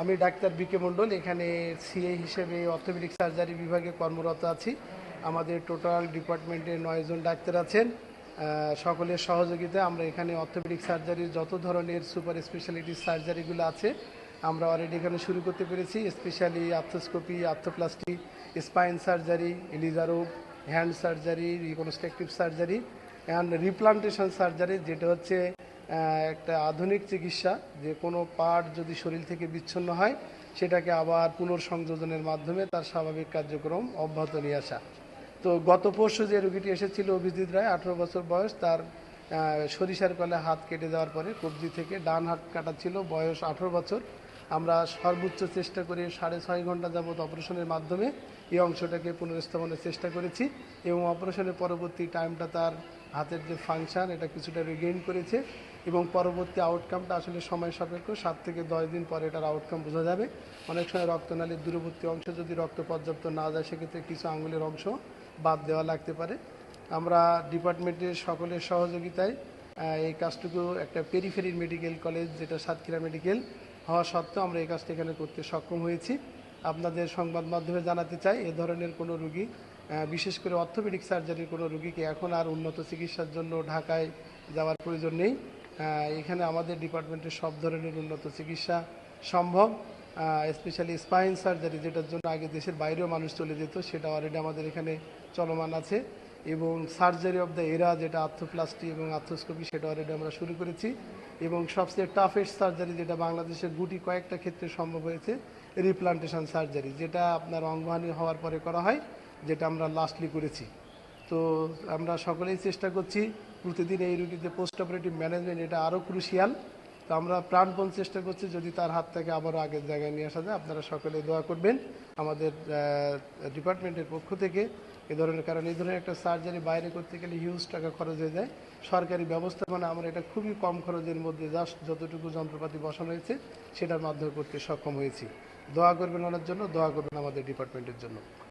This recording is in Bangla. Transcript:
আমি ডাক্তার বিকে মণ্ডল, এখানে সিএ হিসেবে অর্থোপেডিক সার্জারি বিভাগে কর্মরত আছি। আমাদের টোটাল ডিপার্টমেন্টে নয়জন ডাক্তার আছেন। সকলের সহযোগিতায় আমরা এখানে অর্থোপেডিক সার্জারির যত ধরনের সুপার স্পেশালিটি সার্জারিগুলো আছে, আমরা অলরেডি এখানে শুরু করতে পেরেছি। Specially arthroscopy arthroplasty spine surgery এলিজারোগ hand surgery reconstructive surgery and replantation surgery যেটা হচ্ছে একটা আধুনিক চিকিৎসা, যে কোনো পার্ট যদি শরীর থেকে বিচ্ছিন্ন হয়, সেটাকে আবার পুনর্সংযোজনের মাধ্যমে তার স্বাভাবিক কার্যক্রম অব্যাহত নিয়ে আসা। তো গত পরশু যে রোগীটি এসেছিল, অভিজিৎ রায়, আঠেরো বছর বয়স, তার সরিষার কলে হাত কেটে যাওয়ার পরে কবজি থেকে ডান হাত কাটা ছিল, বয়স আঠেরো বছর। আমরা সর্বোচ্চ চেষ্টা করে সাড়ে ছয় ঘণ্টা যাবত অপারেশনের মাধ্যমে এই অংশটাকে পুনরস্থাপনের চেষ্টা করেছি এবং অপারেশনের পরবর্তী টাইমটা তার হাতের যে ফাংশন, এটা কিছুটা রিগেইন করেছে এবং পরবর্তী আউটকামটা আসলে সময় সাপেক্ষ, সাত থেকে দশ দিন পরে এটার আউটকাম বোঝা যাবে। অনেক সময় রক্তনালীর দূরবর্তী অংশ যদি রক্ত পর্যাপ্ত না যায়, সেক্ষেত্রে কিছু আঙুলের অংশ বাদ দেওয়া লাগতে পারে। আমরা ডিপার্টমেন্টের সকলের সহযোগিতায় এই কাজটুকু একটা পেরিফেরির মেডিকেল কলেজ যেটা সাতক্ষীরা মেডিকেল হওয়া সত্ত্বেও আমরা এই কাজটা এখানে করতে সক্ষম হয়েছি। আপনাদের সংবাদ মাধ্যমে জানাতে চাই, এ ধরনের কোনো রুগী বিশেষ করে অর্থোপেডিক সার্জারির কোনো রুগীকে এখন আর উন্নত চিকিৎসার জন্য ঢাকায় যাওয়ার প্রয়োজন নেই। এখানে আমাদের ডিপার্টমেন্টের সব ধরনের উন্নত চিকিৎসা সম্ভব। স্পেশালি স্পাইন সার্জারি যেটার জন্য আগে দেশের বাইরেও মানুষ চলে যেত, সেটা অলরেডি আমাদের এখানে চলমান আছে। এবং সার্জারি অফ দ্য এরা, যেটা আর্থোপ্লাস্টি এবং আর্থোস্কোপি, সেটা অলরেডি আমরা শুরু করেছি। এবং সবচেয়ে টাফেস্ট সার্জারি যেটা বাংলাদেশের গুটি কয়েকটা ক্ষেত্রে সম্ভব হয়েছে রিপ্লান্টেশন সার্জারি যেটা আপনার অঙ্গহানি হওয়ার পরে করা হয়, যেটা আমরা লাস্টলি করেছি। তো আমরা সকলেই চেষ্টা করছি প্রতিদিন এই রুগীর যে পোস্ট অপারেটিভ ম্যানেজমেন্ট এটা আরও ক্রুশিয়াল তো আমরা প্রাণপণ চেষ্টা করছি যদি তার হাত থেকে আবারও আগের জায়গায় নিয়ে আসা যায়। আপনারা সকলে দোয়া করবেন। আমাদের ডিপার্টমেন্টের পক্ষ থেকে এ ধরনের, কারণ এই ধরনের একটা সার্জারি বাইরে করতে গেলে হিউজ টাকা খরচ হয়ে যায়। সরকারি ব্যবস্থাপনা আমরা এটা খুবই কম খরচের মধ্যে জাস্ট যতটুকু যন্ত্রপাতি বসানো হয়েছে, সেটার মাধ্যমে করতে সক্ষম হয়েছি। দোয়া করবেন ওনার জন্য, দোয়া করবেন আমাদের ডিপার্টমেন্টের জন্য।